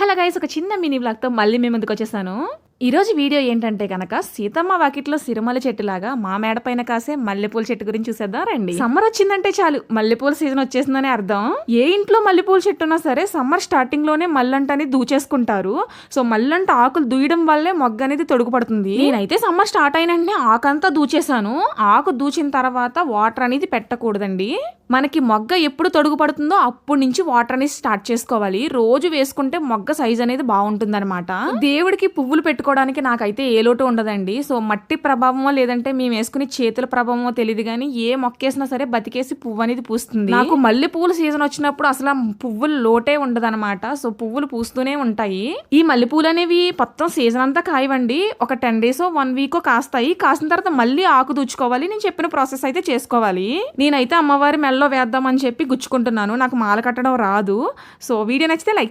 Hello guys ఒక చిన్న mini బ్లాగ్తో మళ్ళీ మేము ముందుకు వచ్చేసాను. ఈరోజు వీడియో ఏంటంటే కనుక సీతమ్మ వాకిట్లో సిరిమల్ల చెట్టులాగా మా మేడపైన కాసే మల్లెపూల చెట్టు గురించి చూసేద్దాం రండి. సమ్మర్ వచ్చిందంటే చాలు. మల్లెపూల సీజన్ వచ్చేసిందని అర్థం. ఏ ఇంట్లో మల్లెపూల చెట్టు ఉన్నా సరే సమ్మర్ స్టార్టింగ్లోనే మల్లంట అనేది దూచేసుకుంటారు. సో మల్లంట ఆకులు దూయడం వల్లే మొగ్గ అనేది తొడుగుపడుతుంది. నేనైతే సమ్మర్ స్టార్ట్ అయిన వెంటనే ఆకంతా దూచేశాను. ఆకు దూచిన తర్వాత వాటర్ అనేది పెట్టకూడదండి. మనకి మొగ్గ ఎప్పుడు తొడుగు పడుతుందో అప్పటి నుంచి వాటర్ అనేది స్టార్ట్ చేసుకోవాలి. రోజు వేసుకుంటే మొగ్గ సైజ్ అనేది బాగుంటుంది దేవుడికి పువ్వులు పెట్టుకోవడానికి నాకైతే ఏ లోటు ఉండదండి. సో మట్టి ప్రభావమో లేదంటే మేము వేసుకుని చేతుల ప్రభావమో తెలియదు కానీ ఏ మొక్కేసినా సరే బతికేసి పువ్వు అనేది పూస్తుంది. నాకు మల్లె పువ్వుల సీజన్ వచ్చినప్పుడు అసలు పువ్వులు లోటే ఉండదన్నమాట. సో పువ్వులు పూస్తూనే ఉంటాయి. ఈ మల్లె పువ్వులు అనేవి మొత్తం సీజన్ అంతా కాయవండి. ఒక టెన్ డేస్ వన్ వీక్ కాస్తాయి. కాసిన తర్వాత మళ్ళీ ఆకు దుచ్చుకోవాలి. నేను చెప్పిన ప్రాసెస్ అయితే చేసుకోవాలి. నేనైతే అమ్మవారి మెల్లో వేద్దామని చెప్పి గుచ్చుకుంటున్నాను. నాకు మాల కట్టడం రాదు. సో వీడియో నచ్చితే లైక్